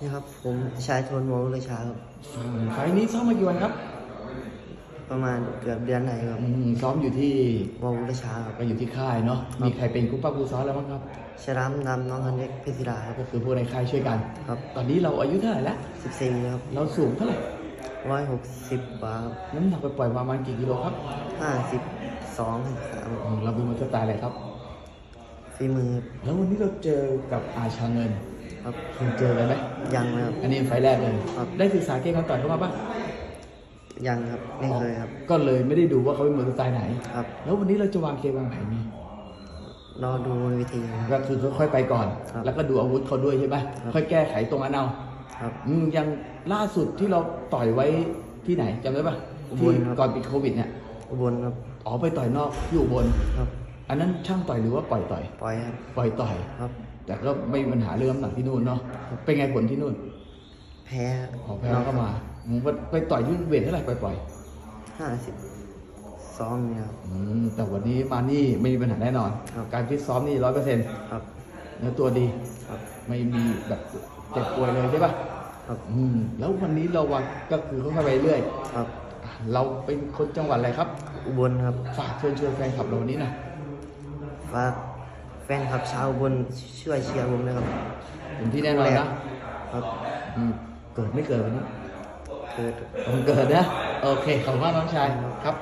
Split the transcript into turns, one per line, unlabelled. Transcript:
นี่ครับผมชายทนวงเลยชาครับ
อืมไฟล์นี้ซ้อมมากี่วันครับ
ประมาณเกือบเดือนไหนครับ
อืมซ้อมอยู่ที่
วงเลยชาครับ
ก็อยู่ที่ค่ายเนาะ มีใครเป็นคู่ป้าคู่ซ้อมแล้วบ้างครับ
ชรามดำน้องคันเล็กเพชรศิลาค
ก็
รับ
คือพวกในค่ายช่วยกัน
ครับ
ตอนนี้เราอายุเท่าไหร่แล้ว
สิบสี่ครับ
เราสูงเท่าไหร่
ร้อยหกสิบกว่าครับ
น้ำหนักไปปล่อยๆประมาณกี่กิโลครับ
ห้าสิบสองสาม
อืมเราเป็นมวยสไตล์อะไรครับ
ฝีมือ
แล้ววันนี้เราเจอกับอาชาเงิน
ครับ
เคยเจอกันไหม
ยังนะครับ
อันนี้ไฟล์แรกเลย
ครับ
ได้ศึกษาเกมการต่อยเขามาบ้าง
ยังครับไม่เคยครับ
ก็เลยไม่ได้ดูว่าเขาเป็นมวยสไตล์ไหน
ครับ
แล้ววันนี้เราจะวางเกมวางแผนไง
รอดูบนเวิธีครับ
ก็คือค่อยๆไปก่อน
ครับ
แล้วก็ดูอาวุธเขาด้วยใช่ไหม
ครับ
ค่อยแก้ไขตรงนั้นเอา
ครับ
อืมยังล่าสุดที่เราต่อยไว้ที่ไหนจำได้ปะ
อุบ
ที่
ลครับ
ก่อนปิดโควิดเนี่ย
อุบลครับ
อ๋อไปต่อยนอกที่อุบล
ครับ
อันนั้นช่างต่อยหรือว่าปล่อยต่อย
ปล่อยครับ
ปล่อยต่อย
ครับ
แต่ก็ไม่มีปัญหาเรื่องน้ำหนักที่นู่นเนาะ เป็นไงผลที่นู่น
แพ้
ขอแพ้เข้ามาอืมไปต่อยที่เวทเท่าไหร่ปล่อย
ห้าสิบสองเนี่ยครับ
ๆอืมแต่วันนี้มานี่ไม่มีปัญหาแน่นอน
ครับ
การฟิตซ้อมนี่ร้อยเปอร์เซ็นต์
ครับ
เนื้อตัวดี
ครับ
ไม่มีแบบเจ็บป่วยเลยใช่ปะ
ครับ
อืม แล้ววันนี้เราวางก็คือค่อยๆไปเรื่อย
ครับ
อะเราเป็นคนจังหวัดอะไรครับ
อุบลครับ
ฝากเชิญชวนแฟนคลับเราวันนี้หนะ
ฝากแฟนคลับชาวอุบนช่วยเชียร์ผมนะครับ
เป็นที่แน่นอนนะครับอืมเกิดไม่เกิดวันนี้
เกิด
ต้องเกิดนะ โอเค ขอบคุณมากน้องชายครับ